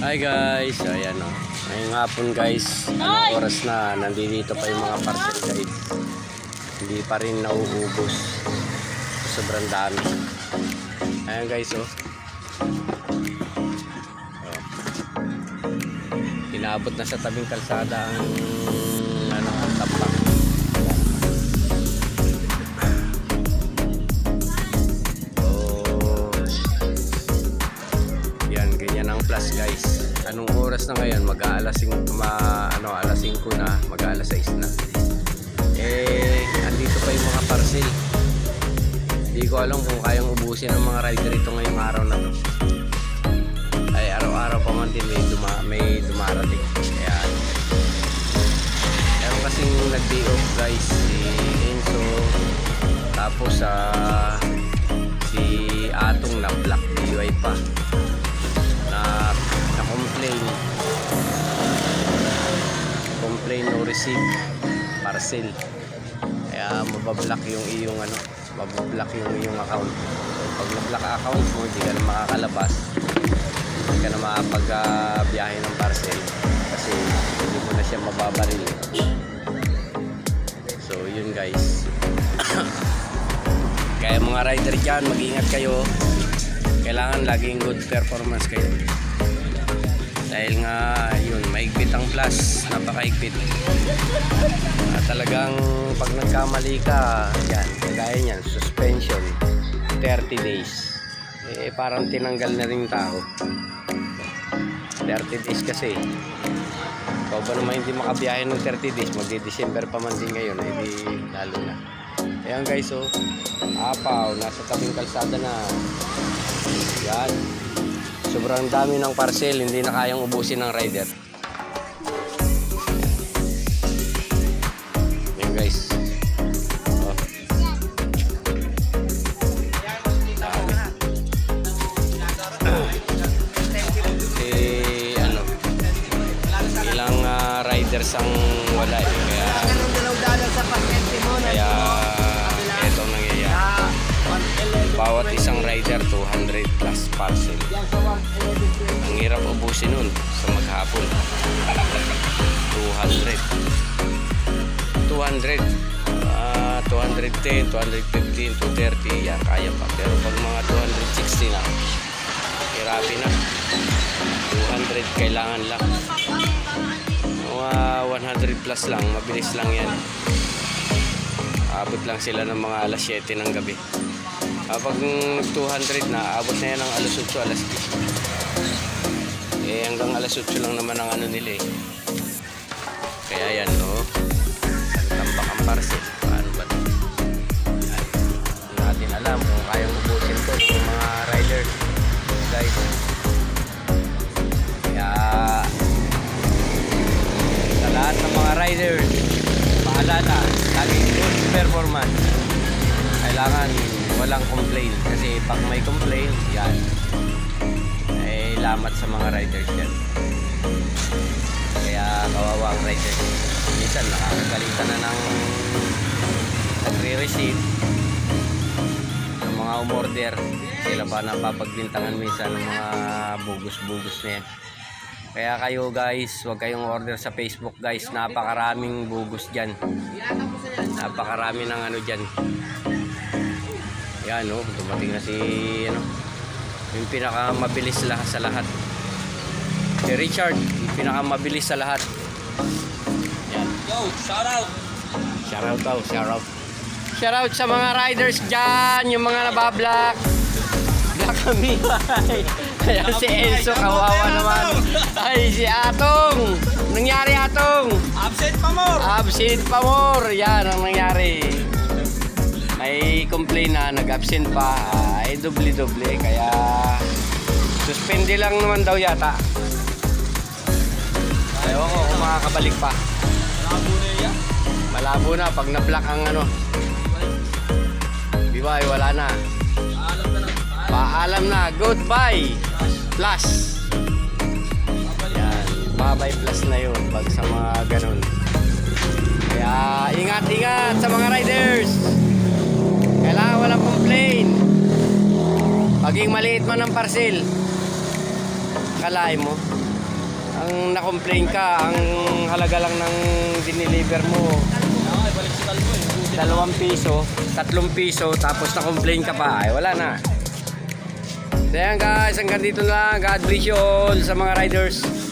Hi guys, ayan o. Ngayong hapon guys, anong oras na, nandito pa yung mga parcel guys. Hindi pa rin nauubos. Sobrang dami. Ayan guys oh. oh. Inaabot na sa tabing kalsada ang ano, ang tapak. Plus guys. Anong oras na ngayon? Mag-aalas 5, ma, ano, alas 5 na, mag-aalas 6 na. Eh, andito pa yung mga parcel. Hindi ko alam kung kayang ubusin ng mga rider ito ngayong araw na to. Ay, araw-araw pa man din may, duma, may dumarating. Kaya, meron kasing nag-day off guys, si Enzo, tapos sa si Atong na black DUI pa receive parcel kaya mabablock yung iyong ano mabablock yung iyong account. So, pag na-block account mo hindi ka na makakalabas. Hindi ka na makapag-biyahe ng parcel kasi hindi mo na siya mababaril so yun guys. Kaya mga rider dyan mag-ingat kayo. Kailangan laging good performance kayo. Dahil nga maigpit ang plus. Napakaigpit. At talagang pag nagkamali ka yan kagaya niyan suspension 30 days. Eh parang tinanggal na rin tao. 30 days kasi. Ikaw ba naman hindi makabiyahe ng 30 days? magdi-December pa man din ngayon eh lalo na. Ayan guys oh. Apaw nasa tabing kalsada na. Yan. Sobrang dami ng parcel, hindi na kayang ubusin ng rider. Guys. Eh, ano, ilang ah, riders ang wala eh. Kaya, kaya eto nangyayari. Bawat isang rider 200 plus parcel. yan sa 111 Ang hirap ubusin nun sa maghapon. 210, 215, 230, yan, kaya pa. Pero pag mga 260 na, hirapi na. 200 kailangan lang. Mga 100 plus lang, mabilis lang yan. Abot lang sila ng mga alas 7 ng gabi. Kapag 200 na, abot na yan ng alas 8, alas 10. Eh, hanggang alas 8 lang naman ang ano nila eh. Kaya yan, riders, paalala, laging good performance. Kailangan walang complain. Kasi pag may complain, yan, eh lamat sa mga riders yan. Kaya kawawa ang riders. Minsan nakakagalitan na ng nagre-receive ng mga umorder. Sila pa napapagbintangan minsan ng mga bugus-bugus na yan kaya kayo guys huwag kayong order sa Facebook guys. Napakaraming bugus dyan. Napakarami ng ano dyan. Yan oh dumating na si ano yung pinakamabilis lahat sa lahat. Si Richard yung pinakamabilis sa lahat. Yan. Yo, shout out! shout out daw shout out. Shout out sa mga riders dyan yung mga nabablock. Black kami Ayan si Enzo kawawa naman. Ay si Atong. Nangyari Atong? Absent pa more! absent pa more. Yan ang nangyari. May complain na nag-absent pa. Ay doble-doble. Kaya suspende lang naman daw yata. Ewan ko kung makakabalik pa. Labo na yan. malabo na. Pag na-block ang ano. Di ba ay wala na. Paalam na. Goodbye. Plus. Yan bye plus na yun pag sa mga ganun. Kaya ingat ingat sa mga riders. Kailangan walang complain. Maging maliit man ang parcel. Kalahin mo. Ang na-complain ka, ang halaga lang ng diniliver mo, dalawang piso, tatlong piso, tapos na-complain ka pa, ay wala na. So yan guys, hanggang dito na. God bless you all sa mga riders.